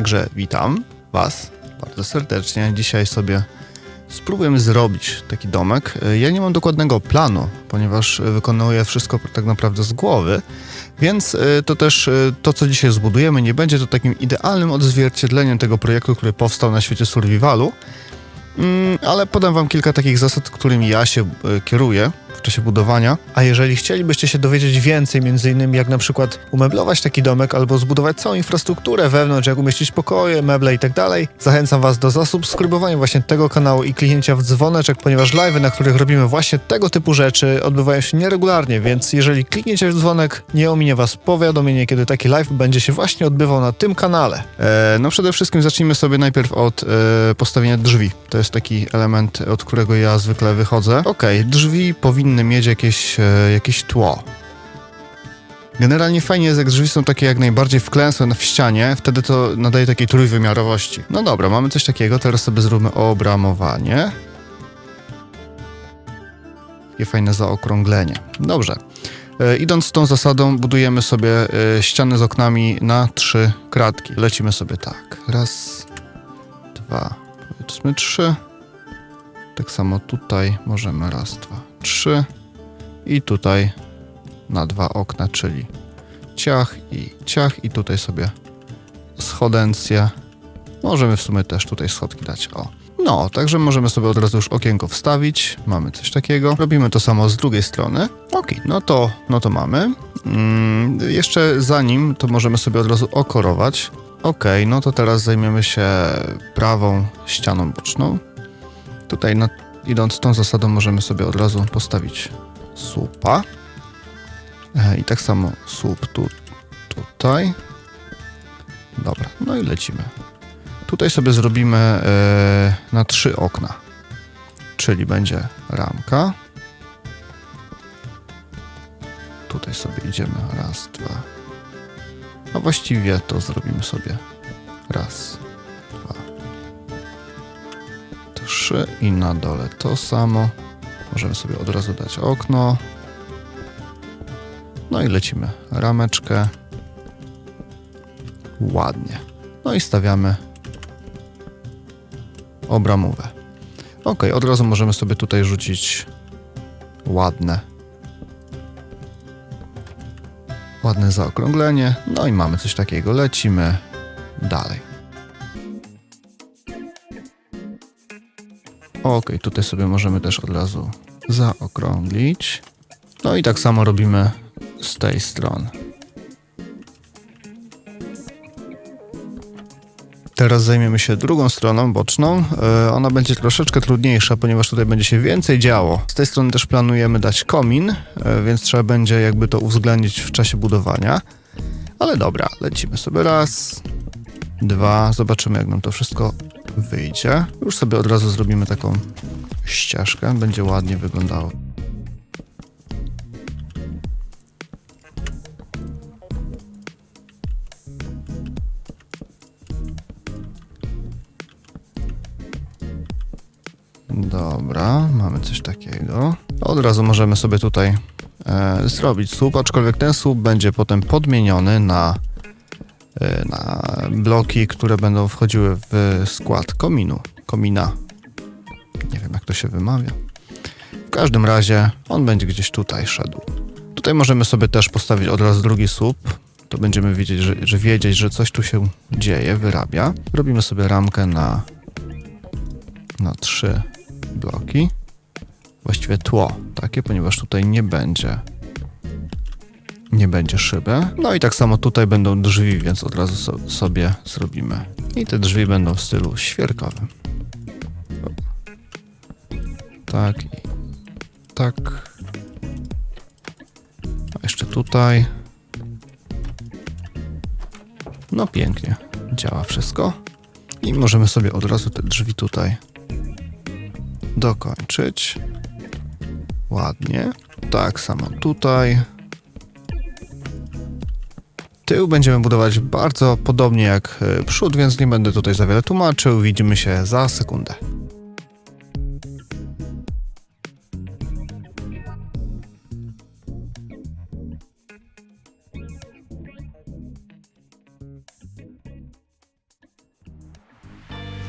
Także witam Was bardzo serdecznie. Dzisiaj sobie spróbujemy zrobić taki domek. Ja nie mam dokładnego planu, ponieważ wykonuję wszystko tak naprawdę z głowy, więc y, to też y, to, co dzisiaj zbudujemy, nie będzie to takim idealnym odzwierciedleniem tego projektu, który powstał na świecie survivalu, Mm, ale podam wam kilka takich zasad, którymi ja się y, kieruję w czasie budowania. A jeżeli chcielibyście się dowiedzieć więcej, między innymi jak na przykład umeblować taki domek albo zbudować całą infrastrukturę wewnątrz, jak umieścić pokoje, meble i tak zachęcam was do zasubskrybowania właśnie tego kanału i kliknięcia w dzwoneczek, ponieważ live, na których robimy właśnie tego typu rzeczy, odbywają się nieregularnie, więc jeżeli klikniecie w dzwonek, nie ominie was powiadomienie, kiedy taki live będzie się właśnie odbywał na tym kanale. E, no przede wszystkim zacznijmy sobie najpierw od e, postawienia drzwi. To jest taki element, od którego ja zwykle wychodzę. Okej, drzwi powinny mieć jakieś, e, jakieś tło. Generalnie fajnie jest, jak drzwi są takie jak najbardziej wklęsłe w ścianie, wtedy to nadaje takiej trójwymiarowości. No dobra, mamy coś takiego, teraz sobie zrobimy obramowanie. Takie fajne zaokrąglenie. Dobrze. E, idąc tą zasadą, budujemy sobie e, ściany z oknami na trzy kratki. Lecimy sobie tak. Raz, dwa, powiedzmy trzy. Tak samo tutaj możemy raz, dwa, trzy. I tutaj na dwa okna, czyli ciach i ciach. I tutaj sobie schodencję. Możemy w sumie też tutaj schodki dać. O. No, także możemy sobie od razu już okienko wstawić. Mamy coś takiego. Robimy to samo z drugiej strony. Ok, no to, no to mamy. Mm, jeszcze zanim, to możemy sobie od razu okorować. Ok, no to teraz zajmiemy się prawą ścianą boczną. Tutaj na, idąc tą zasadą możemy sobie od razu postawić słupa. E, I tak samo słup tu, tutaj. Dobra, no i lecimy. Tutaj sobie zrobimy e, na trzy okna. Czyli będzie ramka. Tutaj sobie idziemy raz, dwa. A właściwie to zrobimy sobie raz, 3 i na dole to samo. Możemy sobie od razu dać okno. No i lecimy rameczkę. Ładnie. No i stawiamy obramówę. Ok, od razu możemy sobie tutaj rzucić ładne. Ładne zaokrąglenie. No i mamy coś takiego. Lecimy dalej. Ok, tutaj sobie możemy też od razu zaokrąglić. No i tak samo robimy z tej strony. Teraz zajmiemy się drugą stroną, boczną. E, Ona będzie troszeczkę trudniejsza, ponieważ tutaj będzie się więcej działo. Z tej strony też planujemy dać komin, e, więc trzeba będzie jakby to uwzględnić w czasie budowania. Ale dobra, lecimy sobie raz, dwa, zobaczymy jak nam to wszystko wyjdzie. Już sobie od razu zrobimy taką ścieżkę, będzie ładnie wyglądało. Dobra, mamy coś takiego. Od razu możemy sobie tutaj e, zrobić słup, aczkolwiek ten słup będzie potem podmieniony na, na bloki, które będą wchodziły w skład kominu. Komina. Nie wiem, jak to się wymawia. W każdym razie on będzie gdzieś tutaj szedł. Tutaj możemy sobie też postawić od razu drugi słup. To będziemy wiedzieć, że, że wiedzieć, że coś tu się dzieje, wyrabia. Robimy sobie ramkę na, na trzy bloki. Właściwie tło takie, ponieważ tutaj nie będzie nie będzie szyby. No i tak samo tutaj będą drzwi, więc od razu so, sobie zrobimy. I te drzwi będą w stylu świerkowym. Tak tak. A jeszcze tutaj. No pięknie. Działa wszystko. I możemy sobie od razu te drzwi tutaj dokończyć. Ładnie. Tak samo tutaj. Tył będziemy budować bardzo podobnie jak e, przód, więc nie będę tutaj za wiele tłumaczył. Widzimy się za sekundę.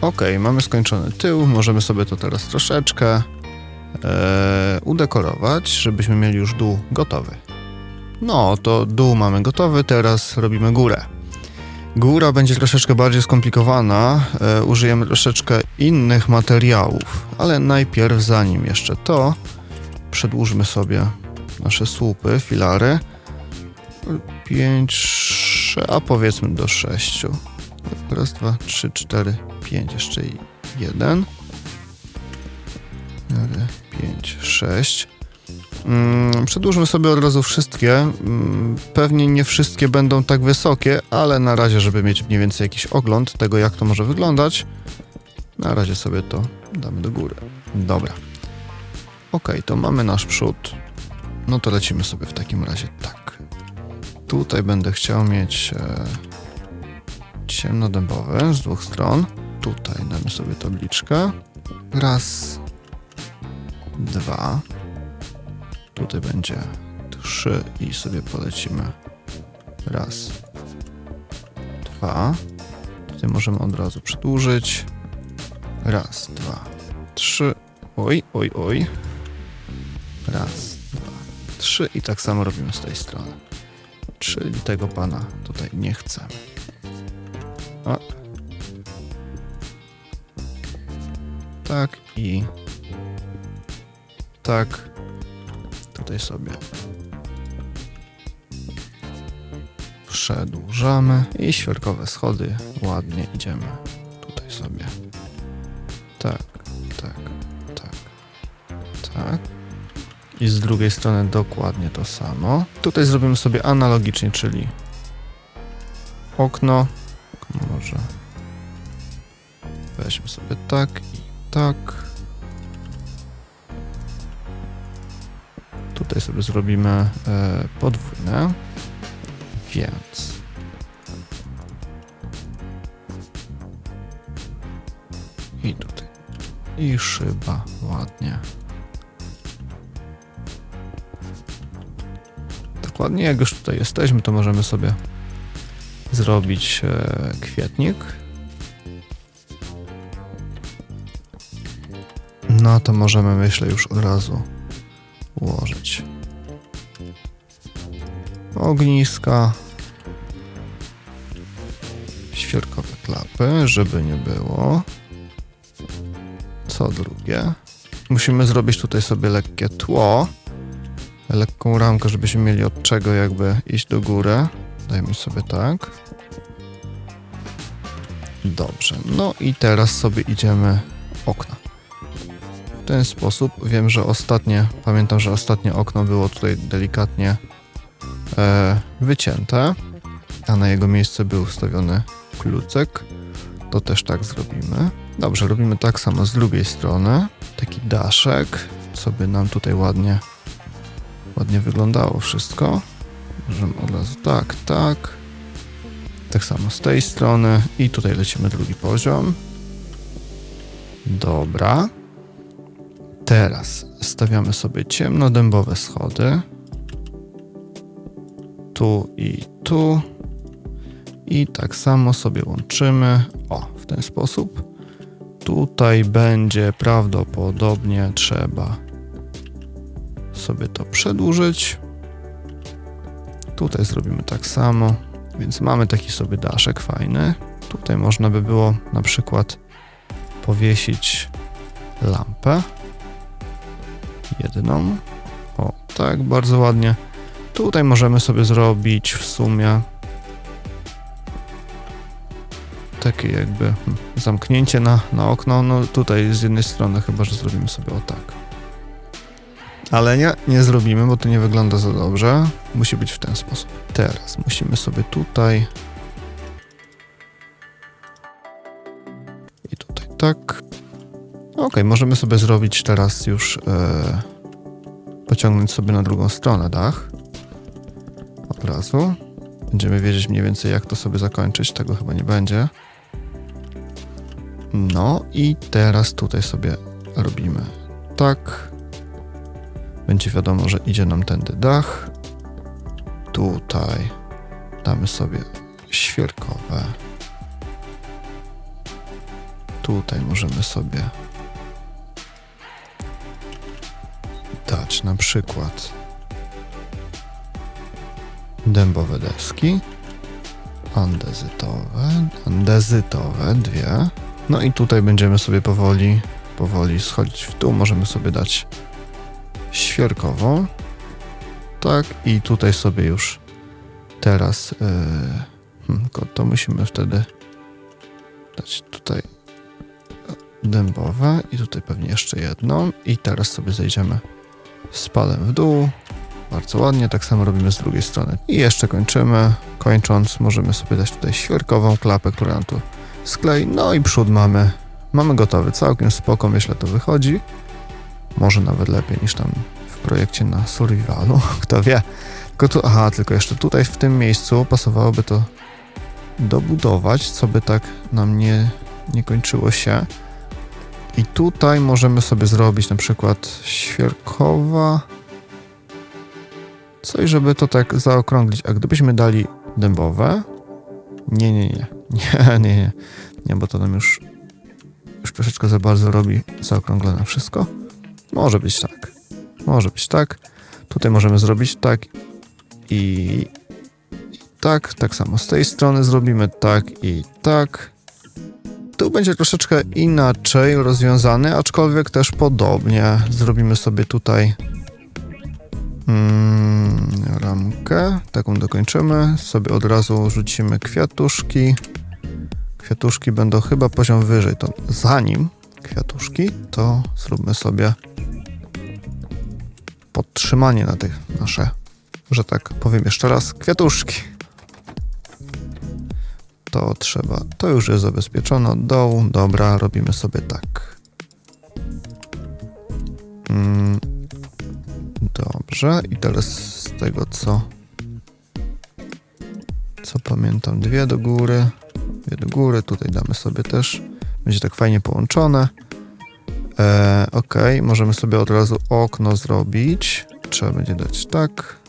Ok, mamy skończony tył, możemy sobie to teraz troszeczkę e, udekorować, żebyśmy mieli już dół gotowy. No, to dół mamy gotowy, teraz robimy górę. Góra będzie troszeczkę bardziej skomplikowana, e, użyjemy troszeczkę innych materiałów, ale najpierw zanim jeszcze to, przedłużmy sobie nasze słupy, filary. 5, 3, a powiedzmy do 6. Raz, dwa, trzy, cztery, pięć, jeszcze jeden. 4, 5, 6 przedłużmy sobie od razu wszystkie. Mm, pewnie nie wszystkie będą tak wysokie, ale na razie, żeby mieć mniej więcej jakiś ogląd tego, jak to może wyglądać, na razie sobie to damy do góry. Dobra. Ok, to mamy nasz przód. No to lecimy sobie w takim razie tak. Tutaj będę chciał mieć e, ciemnodębowe z dwóch stron. Tutaj damy sobie tabliczkę. Raz, dwa. Tutaj będzie trzy i sobie polecimy. Raz, dwa. Tutaj możemy od razu przedłużyć. Raz, dwa, trzy. Oj, oj, oj. Raz, dwa, trzy. I tak samo robimy z tej strony. Czyli tego pana tutaj nie chcemy. O. Tak i tak. Tutaj sobie przedłużamy i świerkowe schody ładnie idziemy. Tutaj sobie. Tak, tak, tak, tak. I z drugiej strony dokładnie to samo. Tutaj zrobimy sobie analogicznie, czyli okno. Może weźmy sobie tak i tak. Tutaj sobie zrobimy e, podwójne. Więc i tutaj. I szyba ładnie. Dokładnie jak już tutaj jesteśmy, to możemy sobie zrobić e, kwietnik. No to możemy, myślę, już od razu ułożyć ogniska, świerkowe klapy, żeby nie było. Co drugie? Musimy zrobić tutaj sobie lekkie tło, lekką ramkę, żebyśmy mieli od czego jakby iść do góry. Dajmy sobie tak. Dobrze, no i teraz sobie idziemy okna. W ten sposób wiem, że ostatnie, pamiętam, że ostatnie okno było tutaj delikatnie e, wycięte, a na jego miejsce był wstawiony klucek. To też tak zrobimy. Dobrze, robimy tak samo z drugiej strony. Taki daszek, co by nam tutaj ładnie, ładnie wyglądało wszystko. Możemy od razu tak, tak. Tak samo z tej strony i tutaj lecimy drugi poziom. Dobra. Teraz stawiamy sobie ciemnodębowe schody. Tu i tu. I tak samo sobie łączymy. O, w ten sposób. Tutaj będzie prawdopodobnie trzeba sobie to przedłużyć. Tutaj zrobimy tak samo. Więc mamy taki sobie daszek fajny. Tutaj można by było na przykład powiesić lampę. Jedną. O, tak, bardzo ładnie. Tutaj możemy sobie zrobić w sumie takie jakby zamknięcie na, na okno. No tutaj z jednej strony chyba, że zrobimy sobie o tak. Ale nie, nie zrobimy, bo to nie wygląda za dobrze. Musi być w ten sposób. Teraz musimy sobie tutaj i tutaj tak. Ok, możemy sobie zrobić teraz już e, pociągnąć sobie na drugą stronę dach. Od razu. Będziemy wiedzieć mniej więcej jak to sobie zakończyć. Tego chyba nie będzie. No i teraz tutaj sobie robimy tak. Będzie wiadomo, że idzie nam tędy dach. Tutaj damy sobie świerkowe Tutaj możemy sobie na przykład dębowe deski, andezytowe, andezytowe dwie. No i tutaj będziemy sobie powoli, powoli schodzić w dół. Możemy sobie dać świerkową. Tak, i tutaj sobie już teraz yy, to musimy wtedy dać tutaj dębowe i tutaj pewnie jeszcze jedną i teraz sobie zejdziemy spadem w dół. Bardzo ładnie, tak samo robimy z drugiej strony. I jeszcze kończymy. Kończąc, możemy sobie dać tutaj świerkową klapę, która nam tu sklei. No i przód mamy, mamy gotowy. Całkiem spoko, myślę, to wychodzi. Może nawet lepiej niż tam w projekcie na survivalu, kto wie. Tylko tu, aha, tylko jeszcze tutaj w tym miejscu pasowałoby to dobudować, co by tak nam nie, nie kończyło się. I tutaj możemy sobie zrobić na przykład świerkowa. Coś, żeby to tak zaokrąglić. A gdybyśmy dali dębowe? Nie, nie, nie. Nie, nie, nie. Nie, bo to nam już, już troszeczkę za bardzo robi zaokrąglone wszystko. Może być tak. Może być tak. Tutaj możemy zrobić tak i, tak. Tak samo z tej strony zrobimy tak i tak. Tu będzie troszeczkę inaczej rozwiązany, aczkolwiek też podobnie. Zrobimy sobie tutaj mm, ramkę, taką dokończymy. Sobie od razu rzucimy kwiatuszki. Kwiatuszki będą chyba poziom wyżej. To zanim kwiatuszki, to zróbmy sobie podtrzymanie na tych nasze, że tak powiem jeszcze raz, kwiatuszki to trzeba, to już jest zabezpieczone. Od dołu, dobra, robimy sobie tak. Mm, dobrze, i teraz z tego co, co pamiętam, dwie do góry, dwie do góry, tutaj damy sobie też, będzie tak fajnie połączone. E, ok, możemy sobie od razu okno zrobić, trzeba będzie dać tak.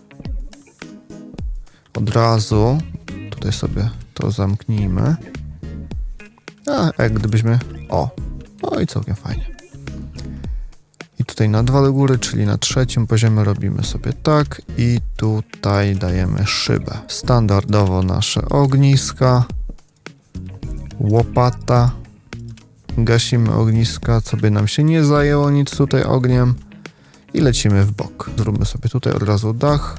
Od razu, tutaj sobie to zamknijmy. A jak gdybyśmy. O! No i całkiem fajnie. I tutaj na dwa do góry, czyli na trzecim poziomie robimy sobie tak i tutaj dajemy szybę. Standardowo nasze ogniska, łopata, gasimy ogniska, co by nam się nie zajęło nic tutaj ogniem i lecimy w bok. Zróbmy sobie tutaj od razu dach.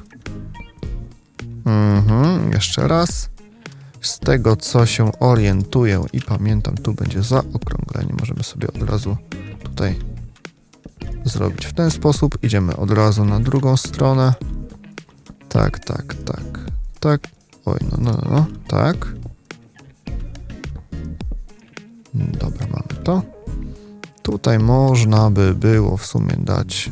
Mhm, jeszcze raz. Z tego co się orientuję i pamiętam, tu będzie zaokrąglenie. Możemy sobie od razu tutaj zrobić w ten sposób. Idziemy od razu na drugą stronę. Tak, tak, tak, tak. Oj, no, no, no, no, tak. Dobra, mamy to. Tutaj można by było w sumie dać.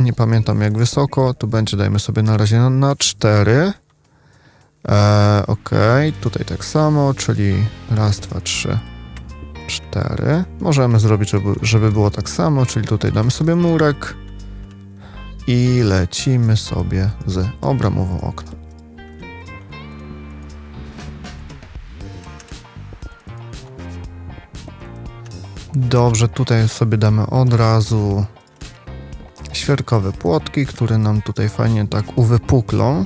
Nie pamiętam jak wysoko. Tu będzie, dajmy sobie na razie na, na 4. Eee, ok, tutaj tak samo, czyli raz, dwa, trzy, cztery. Możemy zrobić, żeby, żeby było tak samo, czyli tutaj damy sobie murek i lecimy sobie z obramową okna. Dobrze, tutaj sobie damy od razu świerkowe płotki, które nam tutaj fajnie tak uwypuklą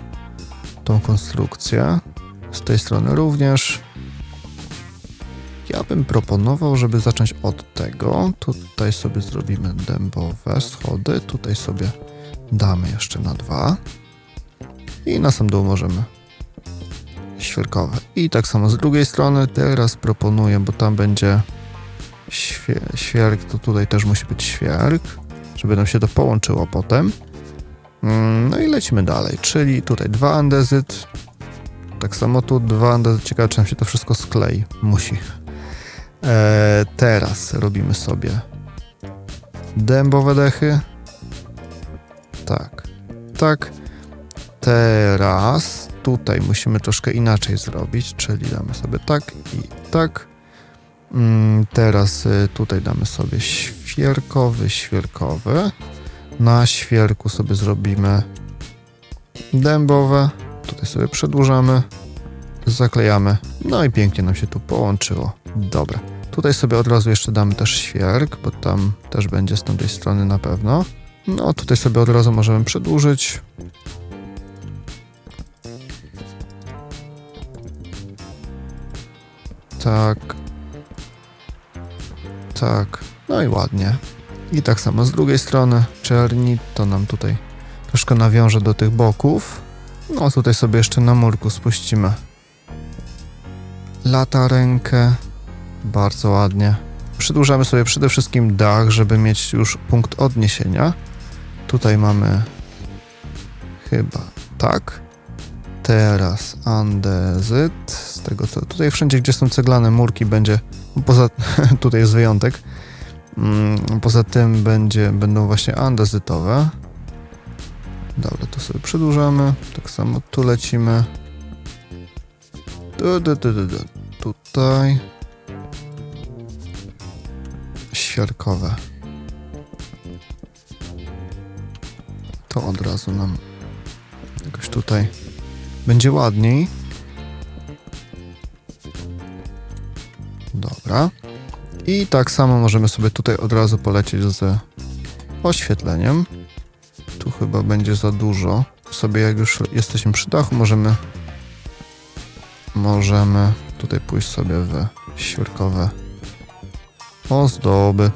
tą konstrukcję. Z tej strony również. Ja bym proponował, żeby zacząć od tego. Tutaj sobie zrobimy dębowe schody. Tutaj sobie damy jeszcze na dwa. I na sam dół możemy świerkowe. I tak samo z drugiej strony. Teraz proponuję, bo tam będzie świe świerk, to tutaj też musi być świerk, żeby nam się to połączyło potem. Mm, No i lecimy dalej, czyli tutaj dwa andezyt, tak samo tu dwa andezyt, ciekawe czy nam się to wszystko sklei, musi. E, teraz robimy sobie dębowe dechy, tak, tak. Teraz tutaj musimy troszkę inaczej zrobić, czyli damy sobie tak i tak. Mm, Teraz y, tutaj damy sobie świerkowy, świerkowy. Na świerku sobie zrobimy dębowe. Tutaj sobie przedłużamy. zaklejamy. No i pięknie nam się tu połączyło. Dobra. Tutaj sobie od razu jeszcze damy też świerk, bo tam też będzie z tamtej strony na pewno. No tutaj sobie od razu możemy przedłużyć. Tak. Tak. No i ładnie. I tak samo z drugiej strony czerni to nam tutaj troszkę nawiąże do tych boków. No tutaj sobie jeszcze na murku spuścimy lata rękę. Bardzo ładnie. Przedłużamy sobie przede wszystkim dach, żeby mieć już punkt odniesienia. Tutaj mamy chyba tak. Teraz andezyt. Z tego co tutaj wszędzie, gdzie są ceglane murki, będzie. Poza tutaj jest wyjątek. Mm, Poza tym będzie, będą właśnie andezytowe. Dobra, to sobie przedłużamy. Tak samo tu lecimy. Du, du, du, du, du. Tutaj. Świarkowe. To od razu nam jakoś tutaj będzie ładniej. Dobra. I tak samo możemy sobie tutaj od razu polecieć z oświetleniem. Tu chyba będzie za dużo. Sobie jak już jesteśmy przy dachu, możemy możemy tutaj pójść sobie w świerkowe ozdoby.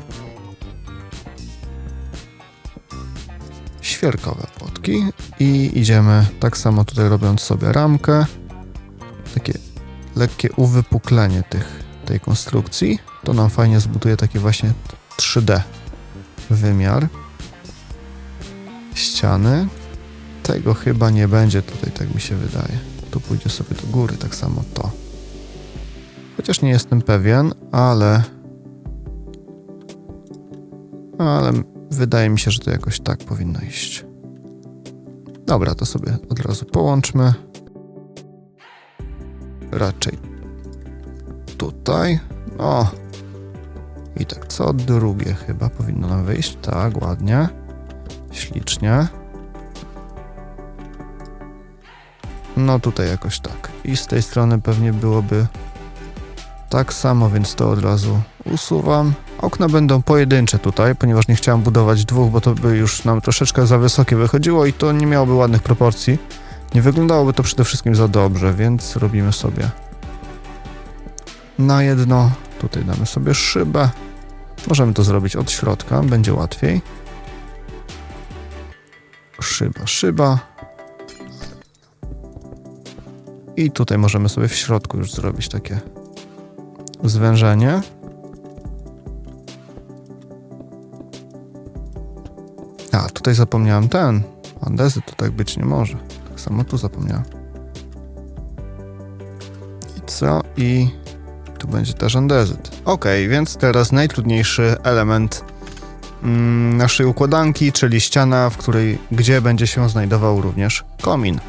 Świerkowe płotki i idziemy tak samo tutaj robiąc sobie ramkę. Takie lekkie uwypuklenie tych, tej konstrukcji. To nam fajnie zbuduje taki właśnie 3D wymiar ściany. Tego chyba nie będzie tutaj, tak mi się wydaje. Tu pójdzie sobie do góry, tak samo to. Chociaż nie jestem pewien, ale. Ale wydaje mi się, że to jakoś tak powinno iść. Dobra, to sobie od razu połączmy. Raczej tutaj. O. I tak co drugie chyba powinno nam wyjść. Tak, ładnie. Ślicznie. No tutaj jakoś tak. I z tej strony pewnie byłoby tak samo, więc to od razu usuwam. Okna będą pojedyncze tutaj, ponieważ nie chciałem budować dwóch, bo to by już nam troszeczkę za wysokie wychodziło i to nie miałoby ładnych proporcji. Nie wyglądałoby to przede wszystkim za dobrze, więc robimy sobie na jedno. Tutaj damy sobie szybę. Możemy to zrobić od środka, będzie łatwiej. Szyba, szyba. I tutaj możemy sobie w środku już zrobić takie zwężenie. A, tutaj zapomniałem ten. Andezy to tak być nie może. Tak samo tu zapomniałem. I co? I będzie też andezyt. Ok, więc teraz najtrudniejszy element mm, naszej układanki, czyli ściana, w której, gdzie będzie się znajdował również komin.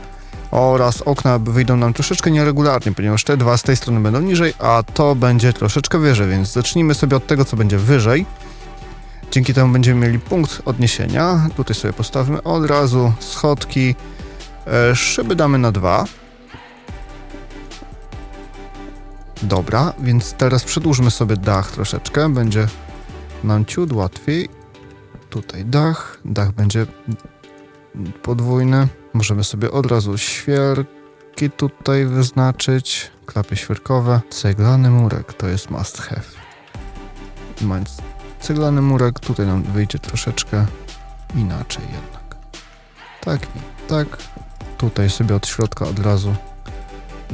Oraz okna wyjdą nam troszeczkę nieregularnie, ponieważ te dwa z tej strony będą niżej, a to będzie troszeczkę wyżej, więc zacznijmy sobie od tego, co będzie wyżej. Dzięki temu będziemy mieli punkt odniesienia. Tutaj sobie postawmy od razu schodki. E, szyby damy na dwa. Dobra, więc teraz przedłużmy sobie dach troszeczkę. Będzie nam ciut łatwiej. Tutaj dach. Dach będzie podwójny. Możemy sobie od razu świerki tutaj wyznaczyć. Klapy świerkowe. Ceglany murek to jest must have. Mając ceglany murek, tutaj nam wyjdzie troszeczkę inaczej jednak. Tak i tak. Tutaj sobie od środka od razu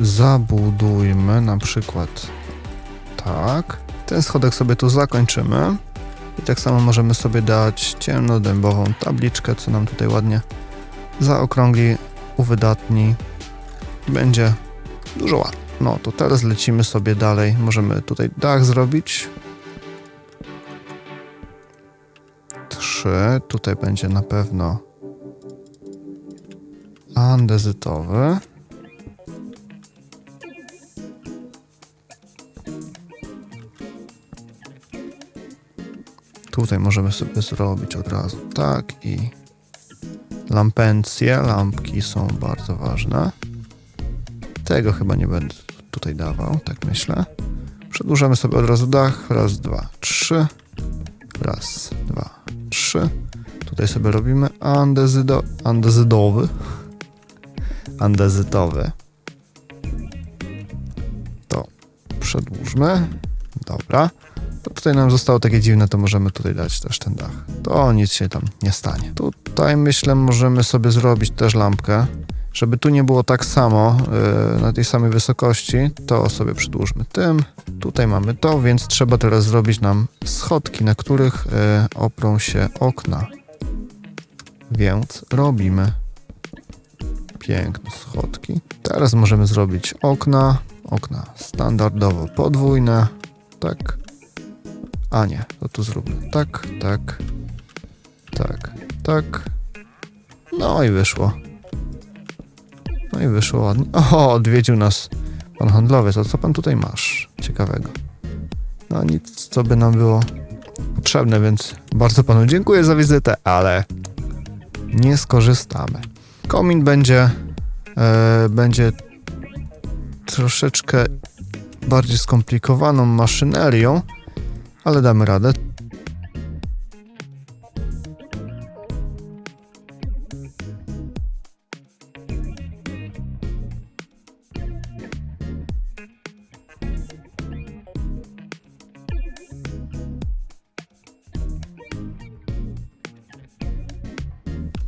zabudujmy na przykład tak. Ten schodek sobie tu zakończymy. I tak samo możemy sobie dać ciemnodębową tabliczkę, co nam tutaj ładnie zaokrągli, uwydatni. Będzie dużo ładniej. No to teraz lecimy sobie dalej. Możemy tutaj dach zrobić. Trzy. Tutaj będzie na pewno andezytowy. Tutaj możemy sobie zrobić od razu tak i lampencje, lampki są bardzo ważne. Tego chyba nie będę tutaj dawał, tak myślę. Przedłużamy sobie od razu dach. Raz, dwa, trzy. Raz, dwa, trzy. Tutaj sobie robimy andezydo, andezydowy. Andezytowy. To przedłużmy. Dobra. Tutaj nam zostało takie dziwne, to możemy tutaj dać też ten dach. To nic się tam nie stanie. Tutaj myślę, możemy sobie zrobić też lampkę. Żeby tu nie było tak samo yy, na tej samej wysokości, to sobie przedłużmy tym. Tutaj mamy to, więc trzeba teraz zrobić nam schodki, na których yy, oprą się okna. Więc robimy piękne schodki. Teraz możemy zrobić okna. Okna standardowo podwójne. Tak. A nie, to tu zróbmy tak, tak, tak, tak. No i wyszło. No i wyszło ładnie. O, odwiedził nas pan handlowiec. A co pan tutaj masz ciekawego? No nic, co by nam było potrzebne, więc bardzo panu dziękuję za wizytę, ale nie skorzystamy. Komin będzie e, będzie troszeczkę bardziej skomplikowaną maszynerią, ale damy radę.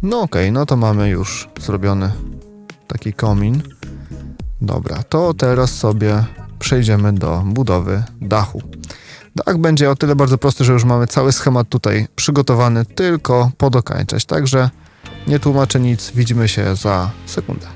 No okej, no to mamy już zrobiony taki komin. Dobra, to teraz sobie przejdziemy do budowy dachu. Dach będzie o tyle bardzo prosty, że już mamy cały schemat tutaj przygotowany, tylko podokańczać. Także nie tłumaczę nic, widzimy się za sekundę.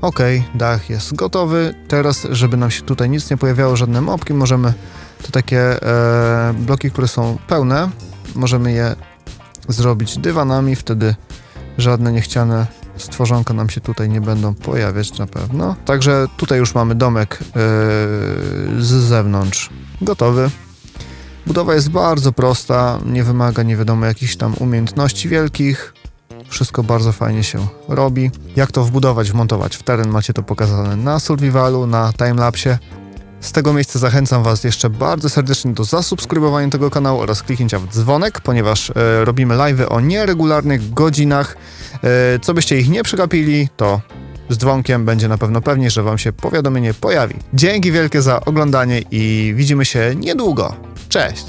Ok, dach jest gotowy. Teraz, żeby nam się tutaj nic nie pojawiało, żadne mopki, możemy te takie e, bloki, które są pełne, możemy je zrobić dywanami, wtedy żadne niechciane stworzonka nam się tutaj nie będą pojawiać na pewno. Także tutaj już mamy domek e, z zewnątrz gotowy. Budowa jest bardzo prosta, nie wymaga nie wiadomo jakichś tam umiejętności wielkich. Wszystko bardzo fajnie się robi. Jak to wbudować, wmontować w teren macie to pokazane na survivalu, na timelapsie. Z tego miejsca zachęcam Was jeszcze bardzo serdecznie do zasubskrybowania tego kanału oraz kliknięcia w dzwonek, ponieważ e, robimy live'y o nieregularnych godzinach. E, co byście ich nie przegapili, to z dzwonkiem będzie na pewno pewnie, że Wam się powiadomienie pojawi. Dzięki wielkie za oglądanie i widzimy się niedługo. Cześć!